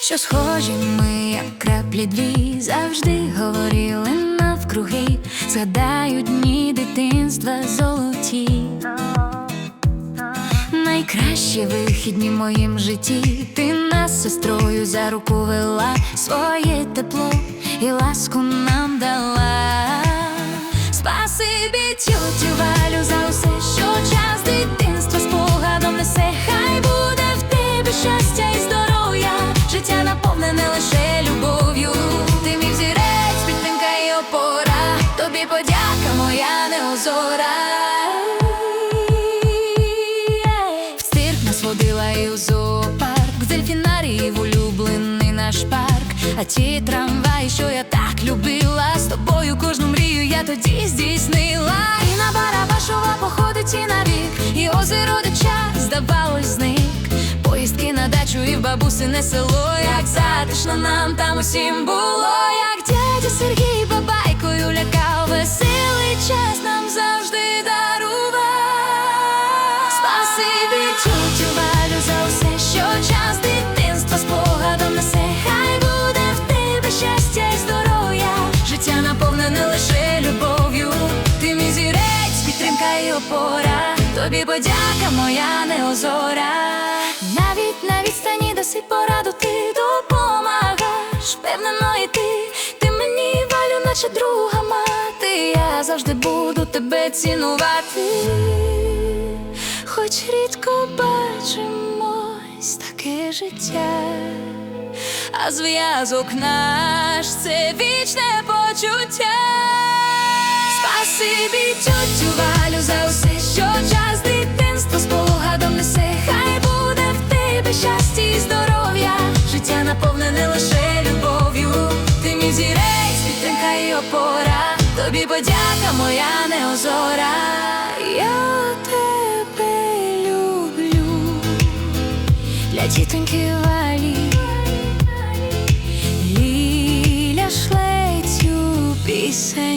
що схожі ми, як краплі дві, завжди говорили навкруги, згадаю дні дитинства золоті. Найкращі вихідні в моїм житті, ти нас сестрою за руку вела, своє тепло і ласку нам неозора. В цирк нас водила і у зоопарк, в дельфінарії в улюблений наш парк. А ті трамваї, що я так любила, з тобою кожну мрію я тоді здійснила. І на Барабашова походить і на рік, і озеро час, здавалось, зник. Поїздки на дачу і в бабусине село, як затишно нам там усім було, як дядя Сергій опора. Тобі подяка моя неозора. Навіть на відстані даси пораду, ти допомагаєш, впевнено і ти, ти мені валю, наче друга мати. Я завжди буду тебе цінувати. Хоч рідко бачимось таке життя, а зв'язок наш це вічне почуття. Спасибі, тьотю валю за усе, що час дитинства спогадом несе. Хай буде в тебе щастя і здоров'я, життя наповнене лише любов'ю. Ти мій зірець, підтримка і опора. Тобі подяка моя неозора. Я тебе люблю для тітоньки валі. Ліля шлетю пісень.